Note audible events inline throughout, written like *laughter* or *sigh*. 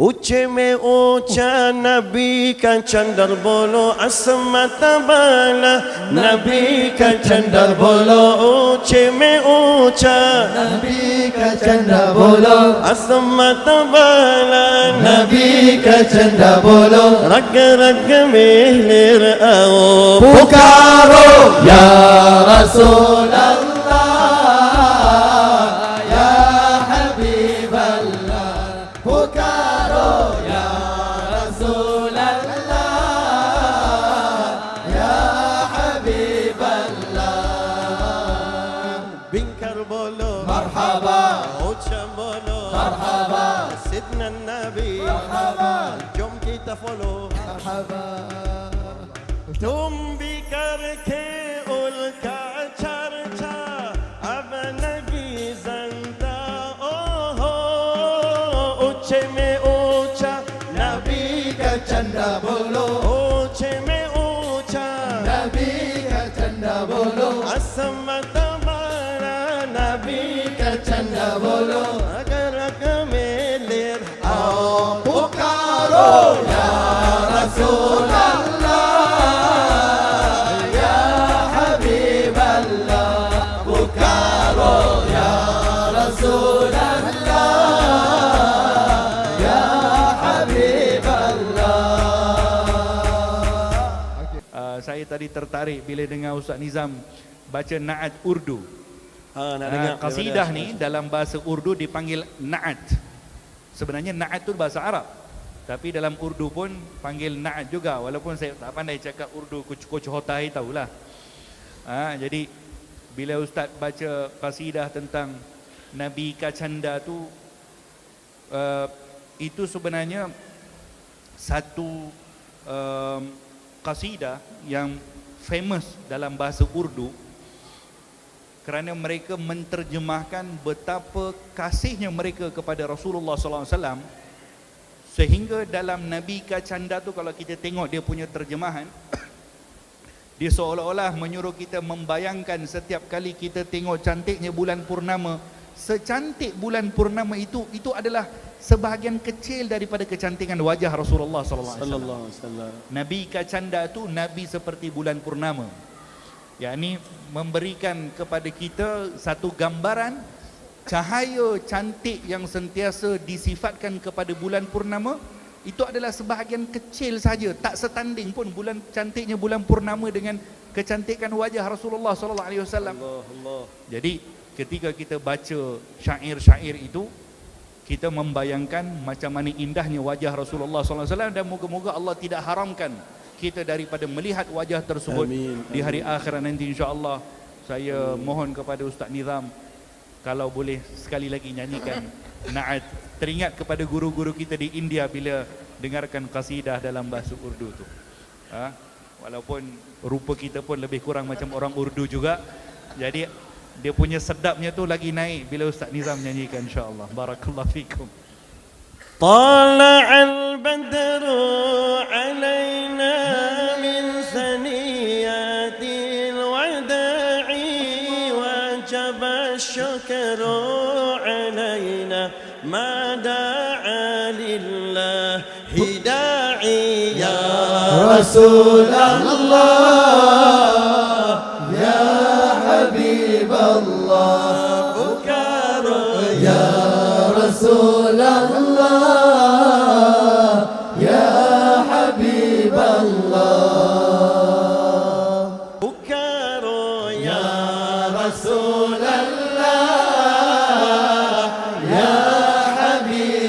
ऊंचे में ऊंचा नबी का चंदर बोलो असमत बाला नबी का चंदर बोलो ऊंचे में ऊंचा नबी का चंदा बोलो असमत बाला नबी का चंदा बोलो रग रग में लेर आओ पुकारो या रसूल مرحبا. سيدنا النبي مرحبا. جمتي تفولو. مرحبا. تم بكرك والكعب چنڈا بولو اونچے میں اونچا نبی کا چنڈا بولو. اسمت ہمارا نبی کا چنڈا بولو. Tadi tertarik bila dengar Ustaz Nizam baca Na'at Urdu. ha, nak Uh, dengar kasidah ni dalam bahasa Urdu dipanggil Na'at. Sebenarnya Na'at tu bahasa Arab. Tapi dalam Urdu pun panggil Na'at juga walaupun saya tak pandai cakap Urdu kucu-kucu hotai tahulah. Ha, jadi bila Ustaz baca kasidah tentang Nabi Kacanda tu uh, itu sebenarnya satu um, kasidah yang famous dalam bahasa Urdu kerana mereka menterjemahkan betapa kasihnya mereka kepada Rasulullah SAW sehingga dalam Nabi Kacanda tu kalau kita tengok dia punya terjemahan *coughs* dia seolah-olah menyuruh kita membayangkan setiap kali kita tengok cantiknya bulan purnama secantik bulan purnama itu itu adalah sebahagian kecil daripada kecantikan wajah Rasulullah sallallahu alaihi wasallam. Nabi Kacanda tu nabi seperti bulan purnama. yakni memberikan kepada kita satu gambaran cahaya cantik yang sentiasa disifatkan kepada bulan purnama itu adalah sebahagian kecil saja tak setanding pun bulan cantiknya bulan purnama dengan kecantikan wajah Rasulullah sallallahu alaihi wasallam. Allah Allah Jadi ketika kita baca syair-syair itu kita membayangkan macam mana indahnya wajah Rasulullah SAW dan moga-moga Allah tidak haramkan kita daripada melihat wajah tersebut Amin, di hari akhirat nanti insya-Allah. Saya mohon kepada Ustaz Nizam kalau boleh sekali lagi nyanyikan Naat teringat kepada guru-guru kita di India bila dengarkan kasidah dalam bahasa Urdu tu. Ha? Walaupun rupa kita pun lebih kurang macam orang Urdu juga. Jadi dia punya sedapnya tu lagi naik bila Ustaz Nizam nyanyikan insya-Allah. Barakallahu fikum. طلع البدر الشكر علينا ما دعا لله. داعي يا رسول الله يا حبيب الله. بكار يا رسول الله يا حبيب الله.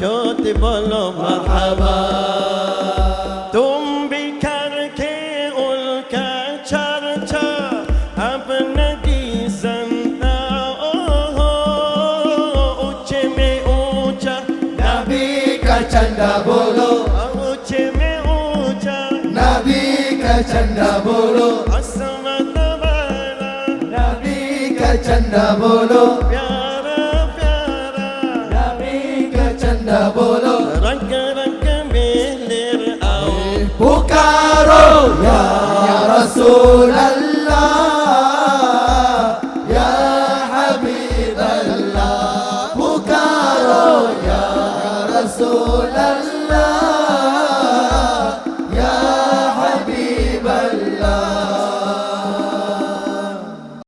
ज्योति बोलो महाबा तुम बिखर के उनका चर्चा अब नदी संता ओ हो ऊँचे में ऊँचा नबी का चंदा बोलो। ऊँचे में ऊँचा नबी का चंदा बोलो। असमत नबी का चंदा बोलो। رسول الله يا حبيب الله. بكار يا رسول الله.